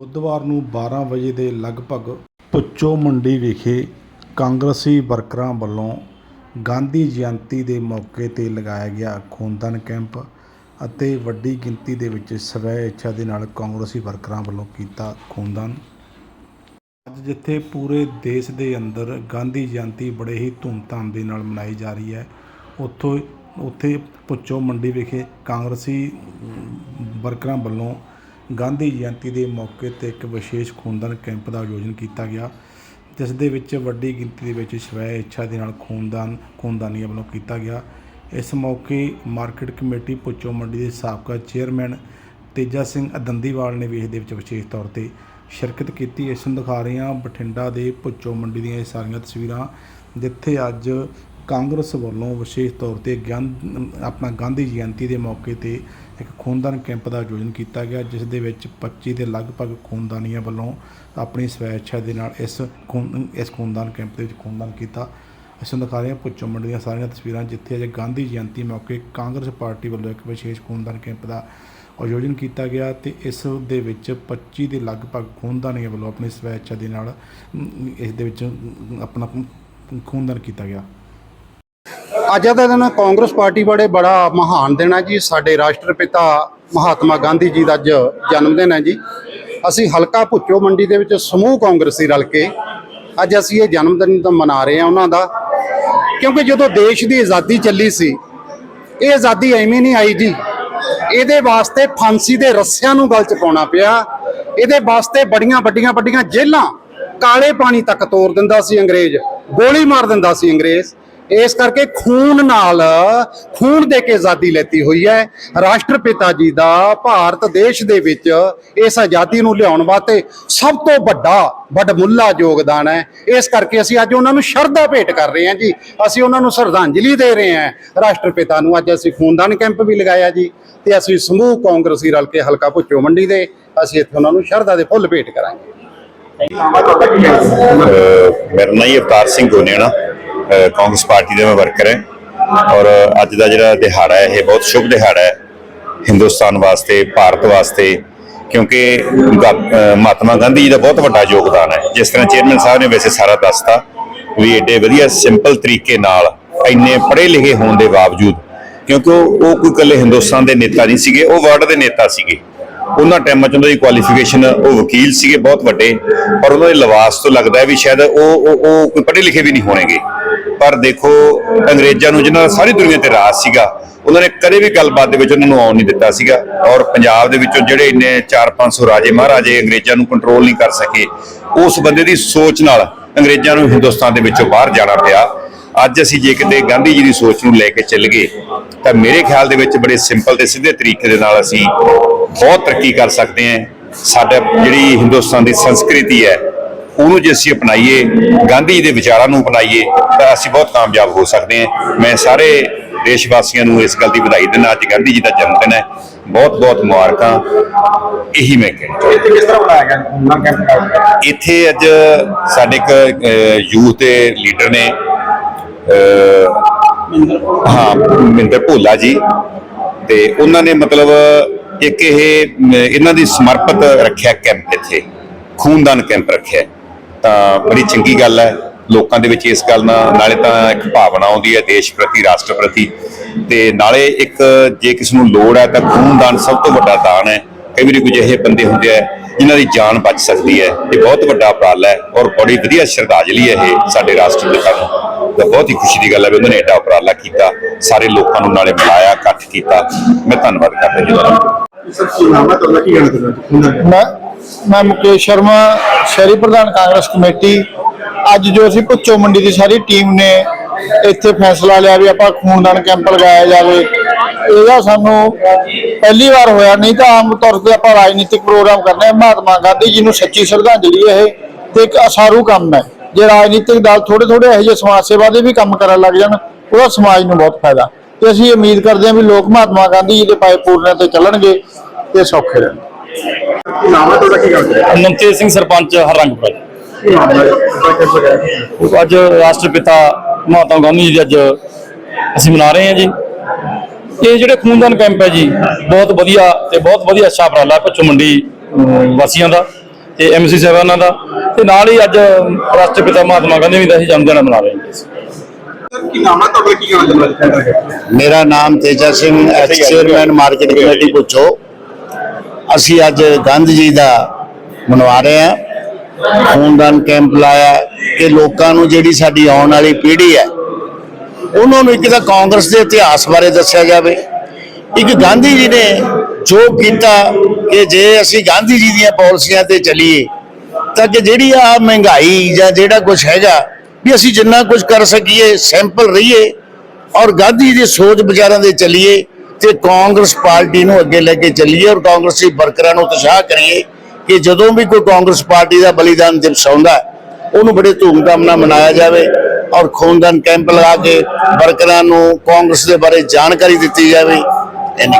ਬੁੱਧਵਾਰ ਨੂੰ 12 ਵਜੇ ਦੇ ਲਗਭਗ ਪੁੱਚੋ ਮੰਡੀ ਵਿਖੇ ਕਾਂਗਰਸੀ ਵਰਕਰਾਂ ਵੱਲੋਂ ਗਾਂਧੀ ਜਯੰਤੀ ਦੇ ਮੌਕੇ ਤੇ ਲਗਾਇਆ ਗਿਆ ਖੂਨਦਾਨ ਕੈਂਪ ਅਤੇ ਵੱਡੀ ਗਿਣਤੀ ਦੇ ਵਿੱਚ ਸਵੈ ਇੱਛਾ ਦੇ ਨਾਲ ਕਾਂਗਰਸੀ ਵਰਕਰਾਂ ਵੱਲੋਂ ਕੀਤਾ ਖੂਨਦਾਨ। ਅੱਜ ਜਿੱਥੇ ਪੂਰੇ ਦੇਸ਼ ਦੇ ਅੰਦਰ ਗਾਂਧੀ ਜਯੰਤੀ ਬੜੇ ਹੀ ਧੂਮਧਾਮ ਦੇ ਨਾਲ ਮਨਾਈ ਜਾ ਰਹੀ ਹੈ, ਉੱਥੋਂ ਉੱਥੇ ਪੁੱਚੋ ਮੰਡੀ ਵਿਖੇ ਕਾਂਗਰਸੀ ਵਰਕਰਾਂ ਵੱਲੋਂ ਗਾਂਧੀ ਜਯੰਤੀ ਦੇ ਮੌਕੇ ਤੇ ਇੱਕ ਵਿਸ਼ੇਸ਼ ਖੂਨਦਾਨ ਕੈਂਪ ਦਾ ਆਯੋਜਨ ਕੀਤਾ ਗਿਆ, ਜਿਸ ਦੇ ਵਿੱਚ ਵੱਡੀ ਗਿਣਤੀ ਦੇ ਵਿੱਚ ਸਵੈ ਇੱਛਾ ਦੇ ਨਾਲ ਖੂਨਦਾਨ, ਖੂਨਦਾਨੀਆਂ ਵੱਲੋਂ ਕੀਤਾ ਗਿਆ। ਇਸ ਮੌਕੇ ਮਾਰਕੀਟ ਕਮੇਟੀ ਪੁੱਚੋ ਮੰਡੀ ਦੇ ਸਾਬਕਾ ਚੇਅਰਮੈਨ ਤੇਜਾ ਸਿੰਘ ਅਦੰਦੀਵਾਲ ਨੇ ਵੀ ਇਸ ਦੇ ਵਿੱਚ ਵਿਸ਼ੇਸ਼ ਤੌਰ ਤੇ ਸ਼ਿਰਕਤ ਕੀਤੀ। ਇਸ ਨੂੰ ਦਿਖਾ ਰਹੇ ਹਾਂ ਬਠਿੰਡਾ ਦੇ ਪੁੱਚੋ ਮੰਡੀ ਦੀਆਂ ਇਹ ਸਾਰੀਆਂ ਤਸਵੀਰਾਂ, ਜਿੱਥੇ ਅੱਜ ਕਾਂਗਰਸ ਵੱਲੋਂ ਵਿਸ਼ੇਸ਼ ਤੌਰ ਤੇ ਗਿਆਨ ਆਪਣਾ ਗਾਂਧੀ ਜਯੰਤੀ ਦੇ ਮੌਕੇ ਤੇ ਇੱਕ ਖੂਨਦਾਨ ਕੈਂਪ ਦਾ ਆਯੋਜਨ ਕੀਤਾ ਗਿਆ, ਜਿਸ ਦੇ ਵਿੱਚ 25 ਦੇ ਲਗਭਗ ਖੂਨਦਾਨੀਆਂ ਵੱਲੋਂ ਆਪਣੀ ਸਵੈ ਦੇ ਨਾਲ ਇਸ ਖੂਨ, ਇਸ ਖੂਨਦਾਨ ਕੈਂਪ ਦੇ ਵਿੱਚ ਖੂਨਦਾਨ ਕੀਤਾ। ਅਸੀਂ ਦਿਖਾ ਰਹੇ ਹਾਂ ਪੁੱਚੋ ਮੰਡੀ ਦੀਆਂ ਸਾਰੀਆਂ ਤਸਵੀਰਾਂ, ਜਿੱਥੇ ਅੱਜ ਗਾਂਧੀ ਜਯੰਤੀ ਮੌਕੇ ਕਾਂਗਰਸ ਪਾਰਟੀ ਵੱਲੋਂ ਇੱਕ ਵਿਸ਼ੇਸ਼ ਖੂਨਦਾਨ ਕੈਂਪ ਦਾ ਆਯੋਜਨ ਕੀਤਾ ਗਿਆ ਤੇ ਇਸ ਦੇ ਵਿੱਚ 25 ਦੇ ਲਗਭਗ ਖੂਨਦਾਨੀਆਂ ਵੱਲੋਂ ਆਪਣੀ ਸਵੈ ਦੇ ਨਾਲ, ਇਸ ਦੇ ਵਿੱਚ ਆਪਣਾ ਖੂਨਦਾਨ ਕੀਤਾ ਗਿਆ। ਅੱਜ ਦਾ ਦਿਨ ਕਾਂਗਰਸ ਪਾਰਟੀ ਬੜੇ ਬੜਾ ਮਹਾਨ ਦਿਨ ਹੈ ਜੀ। ਸਾਡੇ ਰਾਸ਼ਟਰਪਿਤਾ ਮਹਾਤਮਾ ਗਾਂਧੀ ਜੀ ਦਾ ਅੱਜ ਜਨਮ ਦਿਨ ਹੈ ਜੀ। ਅਸੀਂ ਹਲਕਾ ਭੁੱਚੋ ਮੰਡੀ ਦੇ ਵਿੱਚ ਸਮੂਹ ਕਾਂਗਰਸੀ ਰਲ ਕੇ ਅੱਜ ਅਸੀਂ ਇਹ ਜਨਮ ਦਿਨ ਤਾਂ ਮਨਾ ਰਹੇ ਹਾਂ ਉਹਨਾਂ ਦਾ। ਕਿਉਂਕਿ ਜਦੋਂ ਦੇਸ਼ ਦੀ ਆਜ਼ਾਦੀ ਚੱਲੀ ਸੀ, ਇਹ ਆਜ਼ਾਦੀ ਐਵੇਂ ਨਹੀਂ ਆਈ ਜੀ। ਇਹਦੇ ਵਾਸਤੇ ਫਾਂਸੀ ਦੇ ਰੱਸਿਆਂ ਨੂੰ ਗਲ ਚ ਪਾਉਣਾ ਪਿਆ। ਇਹਦੇ ਵਾਸਤੇ ਬੜੀਆਂ ਵੱਡੀਆਂ ਵੱਡੀਆਂ ਜੇਲ੍ਹਾਂ ਕਾਲੇ ਪਾਣੀ ਤੱਕ ਤੋਰ ਦਿੰਦਾ ਸੀ ਅੰਗਰੇਜ਼, ਗੋਲੀ ਮਾਰ ਦਿੰਦਾ ਸੀ ਅੰਗਰੇਜ਼। ਇਸ ਕਰਕੇ ਖੂਨ ਨਾਲ, ਖੂਨ ਦੇ ਕੇ ਆਜ਼ਾਦੀ ਲੈਤੀ ਹੋਈ ਹੈ। ਰਾਸ਼ਟਰਪਿਤਾ ਜੀ ਦਾ ਭਾਰਤ ਦੇਸ਼ ਦੇ ਵਿੱਚ ਇਸ ਆਜ਼ਾਦੀ ਨੂੰ ਲਿਆਉਣ ਵਾਸਤੇ ਸਭ ਤੋਂ ਵੱਡਾ ਵੱਡਮੁੱਲਾ ਯੋਗਦਾਨ ਹੈ। ਇਸ ਕਰਕੇ ਅਸੀਂ ਅੱਜ ਉਹਨਾਂ ਨੂੰ ਸ਼ਰਧਾ ਭੇਟ ਕਰ ਰਹੇ ਹਾਂ ਜੀ। ਅਸੀਂ ਉਹਨਾਂ ਨੂੰ ਸ਼ਰਧਾਂਜਲੀ ਦੇ ਰਹੇ ਹਾਂ। ਰਾਸ਼ਟਰਪਿਤਾ ਨੂੰ ਅੱਜ ਅਸੀਂ ਖੂਨਦਾਨ ਕੈਂਪ ਵੀ ਲਗਾਇਆ ਜੀ ਤੇ ਅਸੀਂ ਸਮੂਹ ਕਾਂਗਰਸੀ ਰਲ ਕੇ ਹਲਕਾ ਭੁੱਚੋ ਮੰਡੀ ਦੇ ਅਸੀਂ ਇੱਥੇ ਉਹਨਾਂ ਨੂੰ ਸ਼ਰਧਾ ਦੇ ਫੁੱਲ ਭੇਟ ਕਰਾਂਗੇ। ਅਹ ਮੇਰਾ ਨਾਂ ਅਵਤਾਰ ਸਿੰਘ ਗੋਨੇਣਾ। ਕਾਂਗਰਸ ਪਾਰਟੀ ਦਾ ਮੈਂ ਵਰਕਰ ਹਾਂ। ਔਰ ਅੱਜ ਦਾ ਜਿਹੜਾ ਦਿਹਾੜਾ ਹੈ, ਇਹ ਬਹੁਤ ਸ਼ੁਭ ਦਿਹਾੜਾ ਹੈ ਹਿੰਦੁਸਤਾਨ ਵਾਸਤੇ, ਭਾਰਤ ਵਾਸਤੇ, ਕਿਉਂਕਿ ਗਾ- ਮਹਾਤਮਾ ਗਾਂਧੀ ਜੀ ਦਾ ਬਹੁਤ ਵੱਡਾ ਯੋਗਦਾਨ ਹੈ। ਜਿਸ ਤਰ੍ਹਾਂ ਚੇਅਰਮੈਨ ਸਾਹਿਬ ਨੇ ਵੈਸੇ ਸਾਰਾ ਦੱਸਤਾ ਵੀ ਐਡੇ ਵਧੀਆ ਸਿੰਪਲ ਤਰੀਕੇ ਨਾਲ ਇੰਨੇ ਪੜ੍ਹੇ ਲਿਖੇ ਹੋਣ ਦੇ ਬਾਵਜੂਦ, ਕਿਉਂਕਿ ਉਹ ਉਹ ਕੋਈ ਇਕੱਲੇ ਹਿੰਦੁਸਤਾਨ ਦੇ ਨੇਤਾ ਨਹੀਂ ਸੀਗੇ, ਉਹ ਵਰਲਡ ਦੇ ਨੇਤਾ ਸੀਗੇ। ਉਹਨਾਂ ਟਾਈਮਾਂ 'ਚ ਉਹਨਾਂ ਦੀ ਕੁਆਲੀਫਿਕੇਸ਼ਨ ਉਹ ਵਕੀਲ ਸੀਗੇ, ਬਹੁਤ ਵੱਡੇ, ਪਰ ਉਹਨਾਂ ਦੇ ਲਿਬਾਸ ਤੋਂ ਲੱਗਦਾ ਹੈ ਵੀ ਸ਼ਾਇਦ ਉਹ ਉਹ ਉਹ ਕੋਈ ਪੜ੍ਹੇ ਲਿਖੇ ਵੀ ਨਹੀਂ ਹੋਣਗੇ। ਪਰ ਦੇਖੋ, ਅੰਗਰੇਜ਼ਾਂ ਨੂੰ ਜਿਨ੍ਹਾਂ ਦਾ ਸਾਰੀ ਦੁਨੀਆ ਤੇ ਰਾਜ ਸੀਗਾ, ਉਹਨਾਂ ਨੇ ਕਦੇ ਵੀ ਗੱਲਬਾਤ ਦੇ ਵਿੱਚ ਉਹਨਾਂ ਨੂੰ ਆਉਣ ਨਹੀਂ ਦਿੱਤਾ ਸੀਗਾ। ਔਰ ਪੰਜਾਬ ਦੇ ਵਿੱਚੋਂ ਜਿਹੜੇ ਇੰਨੇ 4-500 ਰਾਜੇ ਮਹਾਰਾਜੇ ਅੰਗਰੇਜ਼ਾਂ ਨੂੰ ਕੰਟਰੋਲ ਨਹੀਂ ਕਰ ਸਕੇ, ਉਸ ਬੰਦੇ ਦੀ ਸੋਚ ਨਾਲ ਅੰਗਰੇਜ਼ਾਂ ਨੂੰ ਹਿੰਦੁਸਤਾਨ ਦੇ ਵਿੱਚੋਂ ਬਾਹਰ ਜਾਣਾ ਪਿਆ। ਅੱਜ ਅਸੀਂ ਜੇ ਕਿਤੇ ਗਾਂਧੀ ਜੀ ਦੀ ਸੋਚ ਨੂੰ ਲੈ ਕੇ ਚੱਲ ਗਏ ਤਾਂ ਮੇਰੇ ਖਿਆਲ ਦੇ ਵਿੱਚ ਬੜੇ ਸਿੰਪਲ ਤੇ ਸਿੱਧੇ ਤਰੀਕੇ ਦੇ ਨਾਲ ਅਸੀਂ ਬਹੁਤ ਤਰੱਕੀ ਕਰ ਸਕਦੇ ਹਾਂ। ਸਾਡਾ ਜਿਹੜੀ ਹਿੰਦੁਸਤਾਨ ਦੀ ਸੰਸਕ੍ਰਿਤੀ ਹੈ ਉਹਨੂੰ ਜੇ ਅਸੀਂ ਅਪਣਾਈਏ ਗਾਂਧੀ ਦੇ ਵਿਚਾਰਾਂ ਨੂੰ ਅਪਣਾਈਏ ਤਾਂ ਅਸੀਂ ਬਹੁਤ ਕਾਮਯਾਬ ਹੋ ਸਕਦੇ ਹਾਂ। ਮੈਂ ਸਾਰੇ ਦੇਸ਼ ਵਾਸੀਆਂ ਨੂੰ ਇਸ ਗੱਲ ਦੀ ਵਧਾਈ ਦਿੰਦਾ ਅੱਜ ਗਾਂਧੀ ਜੀ ਦਾ ਜਨਮ ਦਿਨ ਹੈ। ਬਹੁਤ ਬਹੁਤ ਮੁਬਾਰਕਾਂ। ਇਹੀ ਮੈਂ ਕਹਿੰਦਾ ਇੱਥੇ ਕਿਸ ਤਰ੍ਹਾਂ ਬਣਾਇਆ ਗਿਆ? ਖੂਨਦਾਨ ਕੈਂਪ ਇੱਥੇ ਅੱਜ ਸਾਡੇ ਇੱਕ ਯੂਥ ਦੇ ਲੀਡਰ ਨੇ ਹਾਂ, ਮਿੰਦਰ ਭੋਲਾ ਜੀ। ਤੇ ਉਹਨਾਂ ਨੇ ਮਤਲਬ ਇੱਕ ਇਹ, ਇਹਨਾਂ ਦੀ ਸਮਰਪਿਤ ਰੱਖਿਆ ਕੈਂਪ ਇੱਥੇ, ਖੂਨਦਾਨ ਕੈਂਪ ਰੱਖਿਆ। ਤਾਂ ਬੜੀ ਚੰਗੀ ਗੱਲ ਹੈ, ਲੋਕਾਂ ਦੇ ਵਿੱਚ ਇਸ ਗੱਲ ਨਾਲ, ਨਾਲੇ ਤਾਂ ਇੱਕ ਭਾਵਨਾ ਆਉਂਦੀ ਹੈ ਦੇਸ਼ ਪ੍ਰਤੀ, ਰਾਸ਼ਟਰ ਪ੍ਰਤੀ। ਤੇ ਨਾਲੇ ਇੱਕ ਜੇ ਕਿਸ ਨੂੰ ਲੋੜ ਹੈ, ਤਾਂ ਖੂਨਦਾਨ ਸਭ ਤੋਂ ਵੱਡਾ ਦਾਨ ਹੈ। ਕਈ ਵਾਰੀ ਕੁਝ ਇਹੋ ਬੰਦੇ ਹੁੰਦੇ ਆ, ਜਿਨ੍ਹਾਂ ਦੀ ਜਾਨ ਬਚ ਸਕਦੀ ਹੈ। ਇਹ ਬਹੁਤ ਵੱਡਾ ਉਪਰਾਲਾ ਹੈ ਔਰ ਬੜੀ ਵਧੀਆ ਸ਼ਰਧਾਂਜਲੀ ਹੈ ਇਹ ਸਾਡੇ ਰਾਸ਼ਟਰ ਰਾਸ਼ਟਰਪਿਤਾ ਨੂੰ ਤਾਂ ਬਹੁਤ ਹੀ ਖੁਸ਼ੀ ਦੀ ਗੱਲ ਹੈ ਵੀ ਉਹਨਾਂ ਨੇ ਐਡਾ ਉਪਰਾਲਾ ਕੀਤਾ ਸਾਰੇ ਲੋਕਾਂ ਨੂੰ ਨਾਲੇ ਮਿਲਾਇਆ ਇਕੱਠ ਕੀਤਾ। ਮੈਂ ਧੰਨਵਾਦ ਕਰਦਾ ਜੀ ਉਹਨਾਂ ਦਾ ਮੈਂ ਮੈਂ ਮੁਕੇਸ਼ ਸ਼ਰਮਾ ਸ਼ਹਿਰੀ ਪ੍ਰਧਾਨ ਕਾਂਗਰਸ ਕਮੇਟੀ। ਅੱਜ ਜੋ ਅਸੀਂ ਭੁੱਚੋ ਮੰਡੀ ਦੀ ਸਾਰੀ ਟੀਮ ਨੇ ਇੱਥੇ ਫੈਸਲਾ ਲਿਆ ਵੀ ਆਪਾਂ ਖੂਨਦਾਨ ਕੈਂਪ ਲਗਾਇਆ ਜਾਵੇ। ਇਹਦਾ ਸਾਨੂੰ ਪਹਿਲੀ ਵਾਰ ਹੋਇਆ ਨਹੀਂ ਤਾਂ ਆਮ ਤੌਰ ਤੇ ਆਪਾਂ ਰਾਜਨੀਤਿਕ ਪ੍ਰੋਗਰਾਮ ਕਰਨੇ ਆ। ਮਹਾਤਮਾ ਗਾਂਧੀ ਜੀ ਨੂੰ ਸੱਚੀ ਸ਼ਰਧਾਂਜਲੀ ਇਹ ਤੇ ਇੱਕ ਅਸਾਰੂ ਕੰਮ ਹੈ। ਜੇ ਰਾਜਨੀਤਿਕ ਦਲ ਥੋੜੇ ਥੋੜੇ ਇਹੋ ਜਿਹੇ ਸਮਾਜ ਸੇਵਾ ਦੇ ਵੀ ਕੰਮ ਕਰਨ ਲੱਗ ਜਾਣ ਉਹਦਾ ਸਮਾਜ ਨੂੰ ਬਹੁਤ ਫਾਇਦਾ। ਤੇ ਅਸੀਂ ਉਮੀਦ ਕਰਦੇ ਹਾਂ ਵੀ ਲੋਕ ਮਹਾਤਮਾ ਗਾਂਧੀ ਜੀ ਦੇ ਪਾਏ ਪੂਰਨੇ ਤੇ ਚੱਲਣਗੇ ਤੇ ਸੌਖੇ ਰਹਿਣਗੇ ਨਾਮ ਹੈ ਤੁਹਾਡਾ ਕੀ ਕਹਿਣਾ ਚਾਹੁੰਦੇ ਹੋ? ਨਮਤੇ ਸਿੰਘ ਸਰਪੰਚ ਹਰਰੰਗਪੁਰ। ਕੀ ਨਾਮ ਹੈ? ਤੁਹਾਡਾ ਕੈਂਪ ਲਗਾਇਆ ਅੱਜ ਰਾਸ਼ਟਰਪਿਤਾ ਮਹਾਤਮਾ ਗਾਂਧੀ ਜੀ ਅੱਜ ਅਸੀਂ ਮਨਾ ਰਹੇ ਹਾਂ ਜੀ। ਇਹ ਜਿਹੜੇ ਖੂਨਦਾਨ ਕੈਂਪ ਹੈ ਜੀ ਬਹੁਤ ਵਧੀਆ ਤੇ ਬਹੁਤ ਵਧੀਆ ਅੱਛਾ ਉਪਰਾਲਾ ਭੱਚੋ ਮੰਡੀ ਵਾਸੀਆਂ ਦਾ ਤੇ ਐਮਸੀ ਸਾਹਿਬਾਨਾਂ ਦਾ। ਤੇ ਨਾਲ ਹੀ ਅੱਜ ਰਾਸ਼ਟਰਪਿਤਾ ਮਹਾਤਮਾ ਗਾਂਧੀ ਜੀ ਦਾ ਅਸੀਂ ਜਨਮ ਦਿਨ ਮਨਾ ਰਹੇ ਹਾਂ ਕੀ ਨਾਮ ਹੈ ਤੁਹਾਡਾ? ਕੀ ਚਾਹੁੰਦੇ ਹੋ ਮੇਰਾ ਨਾਮ Teja Singh ex chairman market committee ਪੁੱਛੋ। ਅਸੀਂ ਅੱਜ ਗਾਂਧੀ ਜੀ ਦਾ ਮਨਵਾ ਰਹੇ ਹਾਂ। ਖੂਨਦਾਨ ਕੈਂਪ ਲਾਇਆ ਕਿ ਲੋਕਾਂ ਨੂੰ ਜਿਹੜੀ ਸਾਡੀ ਆਉਣ ਵਾਲੀ ਪੀੜ੍ਹੀ ਹੈ ਉਹਨਾਂ ਨੂੰ ਇੱਕ ਤਾਂ ਕਾਂਗਰਸ ਦੇ ਇਤਿਹਾਸ ਬਾਰੇ ਦੱਸਿਆ ਜਾਵੇ। ਇੱਕ ਗਾਂਧੀ ਜੀ ਨੇ ਜੋ ਕੀਤਾ ਕਿ ਜੇ ਅਸੀਂ ਗਾਂਧੀ ਜੀ ਦੀਆਂ ਪਾਲਿਸੀਆਂ ਤੇ ਚੱਲੀਏ ਤਾਂ ਕਿ ਜਿਹੜੀ ਆ ਮਹਿੰਗਾਈ ਜਾਂ ਜਿਹੜਾ ਕੁਝ ਹੈਗਾ, ਵੀ ਅਸੀਂ ਜਿੰਨਾ ਕੁਝ ਕਰ ਸਕੀਏ, ਸੈਂਪਲ ਰਹੀਏ ਔਰ ਗਾਂਧੀ ਦੀ ਸੋਚ ਵਿਚਾਰਾਂ ਦੇ ਚੱਲੀਏ ਤੇ ਕਾਂਗਰਸ ਪਾਰਟੀ ਨੂੰ ਅੱਗੇ ਲੈ ਕੇ ਚੱਲੀਏ ਔਰ ਕਾਂਗਰਸੀ ਵਰਕਰਾਂ ਨੂੰ ਉਤਸ਼ਾਹ ਕਰੀਏ ਕਿ ਜਦੋਂ ਵੀ ਕੋਈ ਕਾਂਗਰਸ ਪਾਰਟੀ ਦਾ ਬਲੀਦਾਨ ਦਿਵਸ ਆਉਂਦਾ, ਉਹਨੂੰ ਬੜੇ ਧੂਮਧਾਮ ਨਾਲ ਮਨਾਇਆ ਜਾਵੇ ਔਰ ਖੂਨਦਾਨ ਕੈਂਪ ਲਗਾ ਕੇ ਵਰਕਰਾਂ ਨੂੰ ਕਾਂਗਰਸ ਦੇ ਬਾਰੇ ਜਾਣਕਾਰੀ ਦਿੱਤੀ ਜਾਵੇ। ਇੰਨੀ